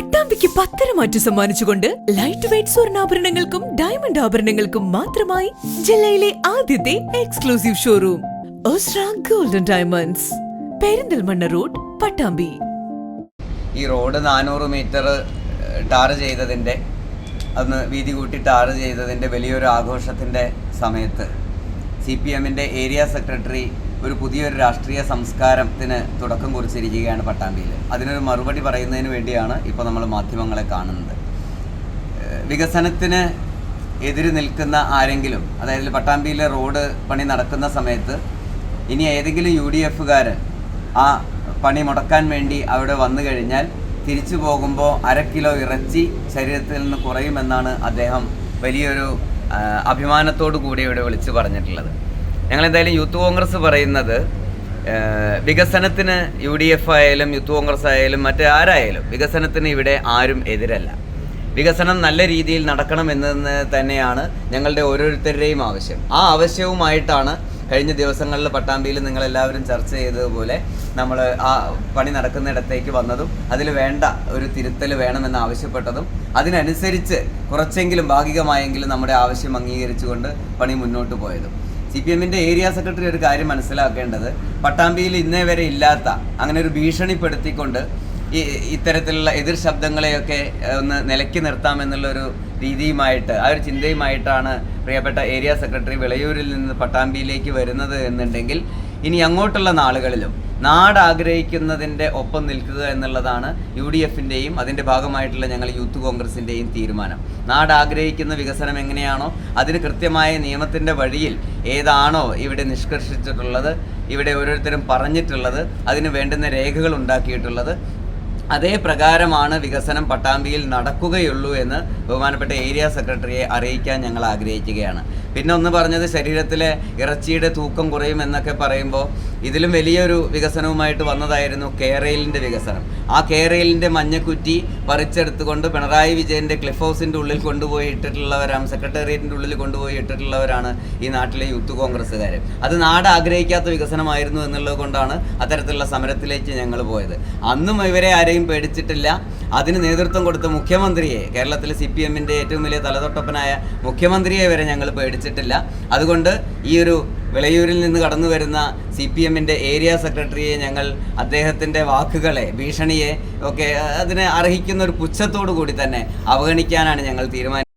പട്ടാമ്പിക്ക് പത്തര മാറ്റു സമ്മാനിച്ചുകൊണ്ട് ലൈറ്റ് വെയിറ്റ് സ്വർണാഭരണങ്ങൾക്കും ഡയമണ്ട് ആഭരണങ്ങൾക്കും മാത്രമായി ജില്ലയിലെ ആദ്യത്തെ exclusive showroom Osra golden diamonds Perinthalmanna road Pattambi. ഈ റോഡ് നാനൂറ് മീറ്റർ ടാർ ചെയ്തതിന്റെ അന്ന് വീതി കൂട്ടി ടാർ ചെയ്തതിന്റെ വലിയൊരു ആഘോഷത്തിന്റെ സമയത്ത് സി പി എമ്മിന്റെ ഏരിയ സെക്രട്ടറി ഒരു പുതിയൊരു രാഷ്ട്രീയ സംസ്കാരത്തിന് തുടക്കം കുറിച്ചിരിക്കുകയാണ് പട്ടാമ്പിയിൽ അതിനൊരു മറുപടി പറയുന്നതിന് വേണ്ടിയാണ് ഇപ്പോൾ നമ്മൾ മാധ്യമങ്ങളെ കാണുന്നത്. വികസനത്തിന് എതിര് നിൽക്കുന്ന ആരെങ്കിലും അതായത് പട്ടാമ്പിയിലെ റോഡ് പണി നടക്കുന്ന സമയത്ത് ഇനി ഏതെങ്കിലും യു ഡി എഫുകാർ ആ പണി മുടക്കാൻ വേണ്ടി അവിടെ വന്നു കഴിഞ്ഞാൽ തിരിച്ചു പോകുമ്പോൾ അര കിലോ ഇറച്ചി ശരീരത്തിൽ നിന്ന് കുറയുമെന്നാണ് അദ്ദേഹം വലിയൊരു അഭിമാനത്തോടു കൂടി ഇവിടെ വിളിച്ചു പറഞ്ഞിട്ടുള്ളത്. ഞങ്ങൾ എന്തായാലും യൂത്ത് കോൺഗ്രസ് പറയുന്നത് വികസനത്തിന് യു ഡി എഫ് ആയാലും യൂത്ത് കോൺഗ്രസ് ആയാലും മറ്റ് ആരായാലും വികസനത്തിന് ഇവിടെ ആരും എതിരല്ല. വികസനം നല്ല രീതിയിൽ നടക്കണം എന്ന് തന്നെയാണ് ഞങ്ങളുടെ ഓരോരുത്തരുടെയും ആവശ്യം. ആ ആവശ്യവുമായിട്ടാണ് കഴിഞ്ഞ ദിവസങ്ങളിൽ പട്ടാമ്പിയിൽ നിങ്ങളെല്ലാവരും ചർച്ച ചെയ്തതുപോലെ നമ്മൾ ആ പണി നടക്കുന്നിടത്തേക്ക് വന്നതും അതിൽ വേണ്ട ഒരു തിരുത്തൽ വേണമെന്ന് ആവശ്യപ്പെട്ടതും അതിനനുസരിച്ച് കുറച്ചെങ്കിലും ഭാഗികമായെങ്കിലും നമ്മുടെ ആവശ്യം അംഗീകരിച്ചുകൊണ്ട് പണി മുന്നോട്ട് പോയതും. സി പി എമ്മിന്റെ ഏരിയ സെക്രട്ടറി ഒരു കാര്യം മനസ്സിലാക്കേണ്ടത്. പട്ടാമ്പിയിൽ ഇന്നേ വരെ ഇല്ലാത്ത അങ്ങനെ ഒരു ഭീഷണിപ്പെടുത്തിക്കൊണ്ട് ഈ ഇത്തരത്തിലുള്ള എതിർ ശബ്ദങ്ങളെയൊക്കെ ഒന്ന് നിലക്കി നിർത്താമെന്നുള്ളൊരു രീതിയുമായിട്ട് ആ ഒരു ചിന്തയുമായിട്ടാണ് പ്രിയപ്പെട്ട ഏരിയ സെക്രട്ടറി വിളയൂരിൽ നിന്ന് പട്ടാമ്പിയിലേക്ക് വരുന്നത് എന്നുണ്ടെങ്കിൽ ഇനി അങ്ങോട്ടുള്ള നാളുകളിലും നാട് ആഗ്രഹിക്കുന്നതിന്റെ ഒപ്പം നിൽക്കുക എന്നുള്ളതാണ് യു ഡി എഫിന്റെയും അതിന്റെ ഭാഗമായിട്ടുള്ള ഞങ്ങൾ യൂത്ത് കോൺഗ്രസിന്റെയും തീരുമാനം. നാട് ആഗ്രഹിക്കുന്ന വികസനം എങ്ങനെയാണോ അതിന് കൃത്യമായ നിയമത്തിന്റെ വഴിയിൽ ഏതാണോ ഇവിടെ നിഷ്കർഷിച്ചിട്ടുള്ളത് ഇവിടെ ഓരോരുത്തരും പറഞ്ഞിട്ടുള്ളത് അതിന് വേണ്ടുന്ന രേഖകൾ ഉണ്ടാക്കിയിട്ടുള്ളത്. അതേ പ്രകാരമാണ് വികസനം പട്ടാമ്പിയിൽ നടക്കുകയുള്ളൂ എന്ന് ബഹുമാനപ്പെട്ട ഏരിയ സെക്രട്ടറിയെ അറിയിക്കാൻ ഞങ്ങൾ ആഗ്രഹിക്കുകയാണ്. പിന്നെ ഒന്ന് പറഞ്ഞത് ശരീരത്തിലെ ഇറച്ചിയുടെ തൂക്കം കുറയും എന്നൊക്കെ പറയുമ്പോൾ ഇതിലും വലിയൊരു വികസനവുമായിട്ട് വന്നതായിരുന്നു കേരയിലിന്റെ വികസനം. ആ കേരയിലിന്റെ മഞ്ഞക്കുറ്റി പറിച്ചെടുത്തുകൊണ്ട് പിണറായി വിജയന്റെ ക്ലിഫ് ഹൗസിന്റെ ഉള്ളിൽ കൊണ്ടുപോയി ഇട്ടിട്ടുള്ളവരാണ് സെക്രട്ടേറിയറ്റിന്റെ ഉള്ളിൽ കൊണ്ടുപോയി ഇട്ടിട്ടുള്ളവരാണ് ഈ നാട്ടിലെ യൂത്ത് കോൺഗ്രസ്സുകാർ അത് നാട് ആഗ്രഹിക്കാത്ത വികസനമായിരുന്നു എന്നുള്ളത് കൊണ്ടാണ് അത്തരത്തിലുള്ള സമരത്തിലേക്ക് ഞങ്ങൾ പോയത്. അന്നും ഇവരെ ആരെയും പേടിച്ചിട്ടില്ല. അതിന് നേതൃത്വം കൊടുത്ത മുഖ്യമന്ത്രിയെ കേരളത്തിലെ സി പി എമ്മിന്റെ ഏറ്റവും വലിയ തലതൊട്ടപ്പനായ മുഖ്യമന്ത്രിയെ വരെ ഞങ്ങൾ പേടിച്ചിട്ടില്ല. അതുകൊണ്ട് ഈ ഒരു വിളയൂരിൽ നിന്ന് കടന്നു വരുന്ന സി പി എമ്മിന്റെ ഏരിയ സെക്രട്ടറിയെ ഞങ്ങൾ അദ്ദേഹത്തിന്റെ വാക്കുകളെ ഭീഷണിയെ ഒക്കെ അതിനെ അർഹിക്കുന്ന ഒരു പുച്ഛത്തോടു കൂടി തന്നെ അവഗണിക്കാനാണ് ഞങ്ങൾ തീരുമാനിച്ചത്.